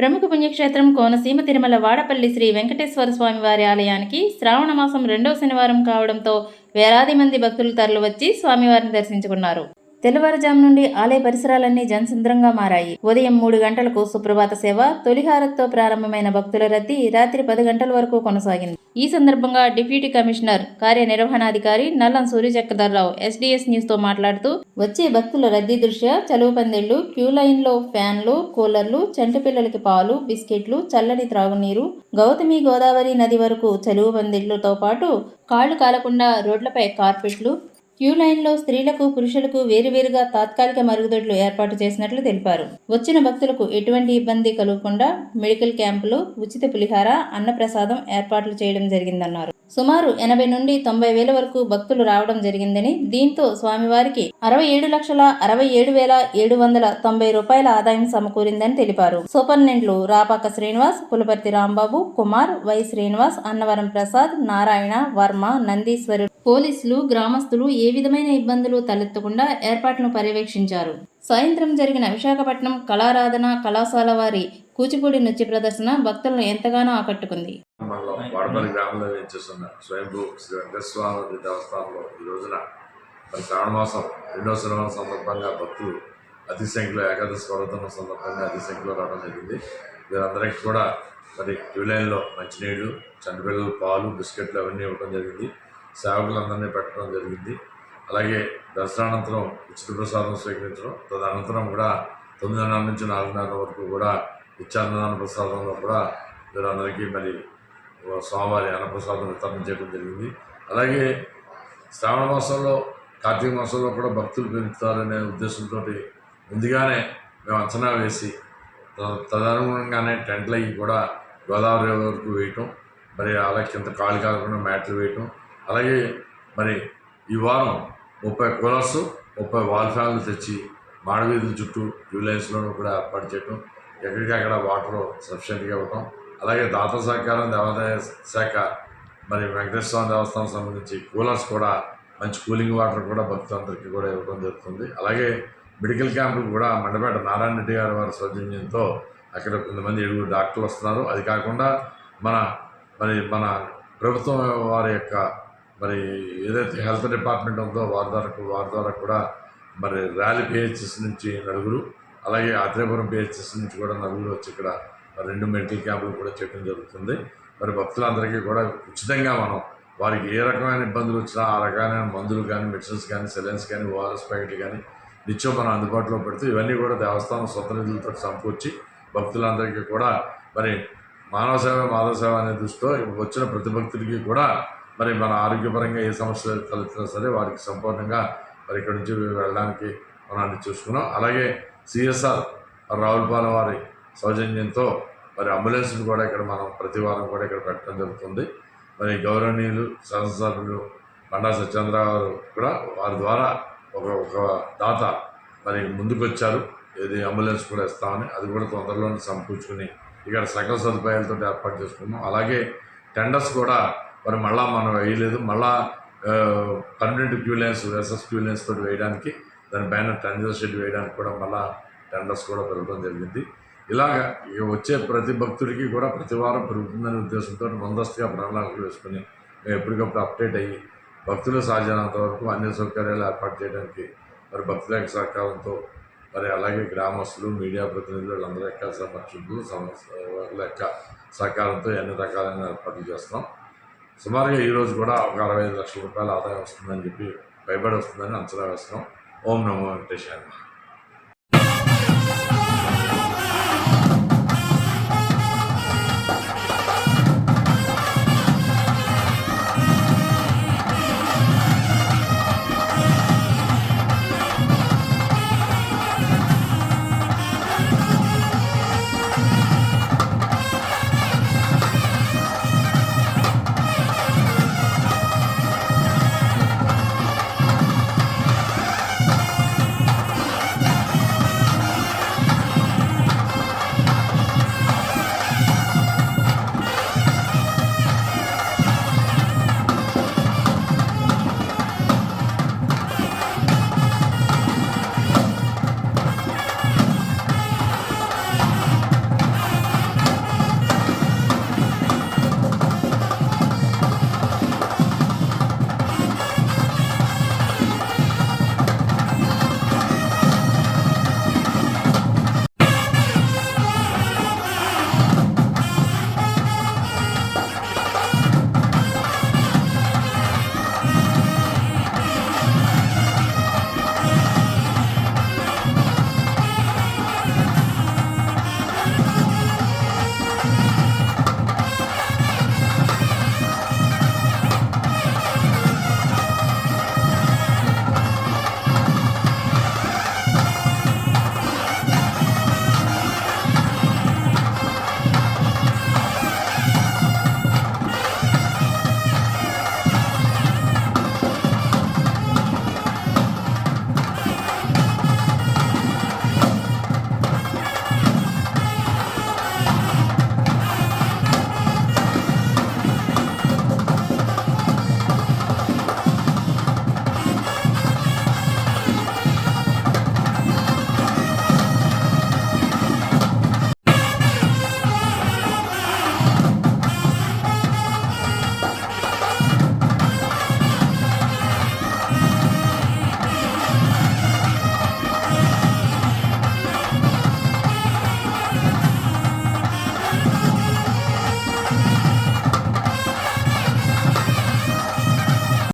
ప్రముఖ పుణ్యక్షేత్రం కోనసీమ తిరుమల వాడపల్లి శ్రీ వెంకటేశ్వర స్వామి వారి ఆలయానికి శ్రావణ మాసం రెండవ శనివారం కావడంతో వేలాది మంది భక్తులు తరలివచ్చి స్వామివారిని దర్శించుకున్నారు. తెల్లవారుజాము నుండి ఆలయ పరిసరాలన్నీ జనసంద్రంగా మారాయి. ఉదయం మూడు గంటలకు సుప్రభాత సేవ తొలిహారత్తో ప్రారంభమైన భక్తుల రద్దీ రాత్రి పది గంటల వరకు కొనసాగింది. ఈ సందర్భంగా డిప్యూటీ కమిషనర్ కార్యనిర్వహణాధికారి నల్లం సూర్యచక్రధర్రావు ఎస్డీఎస్ న్యూస్తో మాట్లాడుతూ వచ్చే భక్తుల రద్దీ దృష్ట్యా చలువ పందిళ్ళు క్యూ లైన్లో ఫ్యాన్లు కూలర్లు చంటి పిల్లలకి పాలు బిస్కెట్లు చల్లని త్రాగునీరు గౌతమి గోదావరి నది వరకు చలువ పందిళ్ళతో పాటు కాళ్ళు కాలకుండా రోడ్లపై కార్పెట్లు క్యూ లైన్లో స్త్రీలకు పురుషులకు వేరువేరుగా తాత్కాలిక మరుగుదొడ్లు ఏర్పాటు చేసినట్లు తెలిపారు. వచ్చిన భక్తులకు ఎటువంటి ఇబ్బంది కలగకుండా మెడికల్ క్యాంపులు ఉచిత పులిహార అన్నప్రసాదం ఏర్పాట్లు చేయడం జరిగిందన్నారు. సుమారు ఎనభై నుండి తొంభై వేల వరకు భక్తులు రావడం జరిగిందని దీంతో స్వామివారికి అరవై ఏడు లక్షల అరవై ఏడు వేల ఏడు వందల తొంభై రూపాయల ఆదాయం సమకూరిందని తెలిపారు. సూపరింటెండెంట్లు రాపాక శ్రీనివాస్ పులపర్తి రాంబాబు కుమార్ వై శ్రీనివాస్ అన్నవరం ప్రసాద్ నారాయణ వర్మ నందీశ్వరుడు పోలీసులు గ్రామస్తులు ఏ విధమైన ఇబ్బందులు తలెత్తకుండా ఏర్పాట్లను పర్యవేక్షించారు. సాయంత్రం జరిగిన విశాఖపట్నం కళారాధన కళాశాల వారి కూచిపూడి నృత్య ప్రదర్శన భక్తులను ఎంతగానో ఆకట్టుకుంది. వాడపల్లి గ్రామంలో వేచేస్తున్న స్వయంభూ శ్రీ స్వామి దేవస్థానంలో ఈ రోజున మరి శ్రావణమాసం సందర్భంగా భక్తులు అతి సంఖ్యలో ఏకాదశి పర్వతం సందర్భంగా అతి సంఖ్యలో రావడం జరిగింది. వీరందరికీ కూడా మరి క్యూలైన్లో మంచినీళ్ళు చంటిపిల్లలు పాలు బిస్కెట్లు అవన్నీ ఇవ్వడం జరిగింది. సేవకులందరినీ పెట్టడం జరిగింది. అలాగే దర్శనానంతరం ఉచిత ప్రసాదం స్వీకరించడం తదనంతరం కూడా తొమ్మిదిన్నర నుంచి నాలుగున్నర వరకు కూడా నిత్యాన్నదాన ప్రసాదంలో కూడా వీరందరికీ మరి స్వామివారి అన్నప్రసాదం వితరణ చేయడం జరిగింది. అలాగే శ్రావణ మాసంలో కార్తీక మాసంలో కూడా భక్తులు పెరుగుతారనే ఉద్దేశంతో ముందుగానే మేము అంచనా వేసి తదనుగుణంగానే టెంట్లు అవి కూడా గోదావరి వరకు వేయటం మరి అలా కింద కాళ్ళు కాకుండా మ్యాట్లు వేయటం అలాగే మరి ఈ వారం ముప్పై కూలర్స్ ముప్పై వాల్ ఫ్యాన్లు తెచ్చి మాడవీధుల చుట్టూ క్యూ లైన్స్లోనూ కూడా ఏర్పాటు చేయటం ఎక్కడికక్కడ వాటర్ సఫిషియెంట్గా ఇవ్వటం అలాగే దాత సహకారం దేవాదాయ శాఖ మరి వెంకటేశ్వర స్వామి దేవస్థానం సంబంధించి కూలర్స్ కూడా మంచి కూలింగ్ వాటర్ కూడా భక్తులందరికీ కూడా ఇవ్వడం జరుగుతుంది. అలాగే మెడికల్ క్యాంపులు కూడా మండపేట నారాయణ రెడ్డి గారి వారి సౌజన్యంతో అక్కడ కొంతమంది ఏడుగురు డాక్టర్లు వస్తున్నారు. అది కాకుండా మన మరి మన ప్రభుత్వం వారి యొక్క మరి ఏదైతే హెల్త్ డిపార్ట్మెంట్ ఉందో వారి ద్వారా వారి ద్వారా కూడా మరి ర్యాలీ పిహెచ్ఎస్ నుంచి నలుగురు అలాగే ఆత్రేయపురం పిహెచ్ఎస్ నుంచి కూడా నలుగురు వచ్చి ఇక్కడ రెండు మెడికల్ క్యాంపులు కూడా చేయడం జరుగుతుంది. మరి భక్తులందరికీ కూడా ఉచితంగా మనం వారికి ఏ రకమైన ఇబ్బందులు వచ్చినా ఆ రకమైన మందులు కానీ మెడిసిన్స్ కానీ సెలెన్స్ కానీ ఓఆర్ఎస్ ప్యాకెట్లు కానీ నిత్యం మనం అందుబాటులో పెడుతూ ఇవన్నీ కూడా దేవస్థానం సొంత నిధులతో సమకూర్చి భక్తులందరికీ కూడా మరి మానవ సేవ మాధవ సేవ అనే దృష్టితో వచ్చిన ప్రతి భక్తుడికి కూడా మరి మన ఆరోగ్యపరంగా ఏ సమస్యలు తలెత్తినా సరే వారికి సంపూర్ణంగా మరి ఇక్కడి నుంచి వెళ్ళడానికి మనం అన్ని చూసుకున్నాం. అలాగే సిఎస్ఆర్ రావులపాలెం వారి సౌజన్యంతో మరి అంబులెన్స్ని కూడా ఇక్కడ మనం ప్రతి వారం కూడా ఇక్కడ పెట్టడం జరుగుతుంది. మరి గౌరవనీయులు శాసనసభ్యులు బండా సత్యేంద్ర గారు కూడా వారి ద్వారా ఒక ఒక దాత మరి ముందుకొచ్చారు. ఇది అంబులెన్స్ కూడా ఇస్తామని అది కూడా తొందరలోనే సమకూర్చుకుని ఇక్కడ సకల సదుపాయాలతో ఏర్పాటు చేసుకున్నాం. అలాగే టెండర్స్ కూడా మరి మళ్ళా మనం వేయలేదు. మళ్ళా permanent queue lines SS queue తోటి వేయడానికి దాని పైన టెండర్ షెడ్ వేయడానికి కూడా మళ్ళా టెండర్స్ కూడా పెరగడం జరిగింది. ఇలాగ ఇక వచ్చే ప్రతి భక్తుడికి కూడా ప్రతి వారం పెరుగుతుందనే ఉద్దేశంతో ముందస్తుగా ప్రణాళికలు వేసుకుని మేము ఎప్పటికప్పుడు అప్డేట్ అయ్యి భక్తులు సాధ్యమైనంత వరకు అన్ని సౌకర్యాలు ఏర్పాటు చేయడానికి మరి భక్తుల యొక్క సహకారంతో మరి అలాగే గ్రామస్తులు మీడియా ప్రతినిధులు వీళ్ళందరి యొక్క సమక్షంలో సమస్య యొక్క సహకారంతో అన్ని రకాలైన ఏర్పాట్లు చేస్తాం. సుమారుగా ఈరోజు కూడా ఒక అరవై ఐదు లక్షల రూపాయల ఆదాయం వస్తుందని చెప్పి పైబడి వస్తుందని అంచనా వేస్తున్నాం. ఓం నమో వెంకటేశ్వర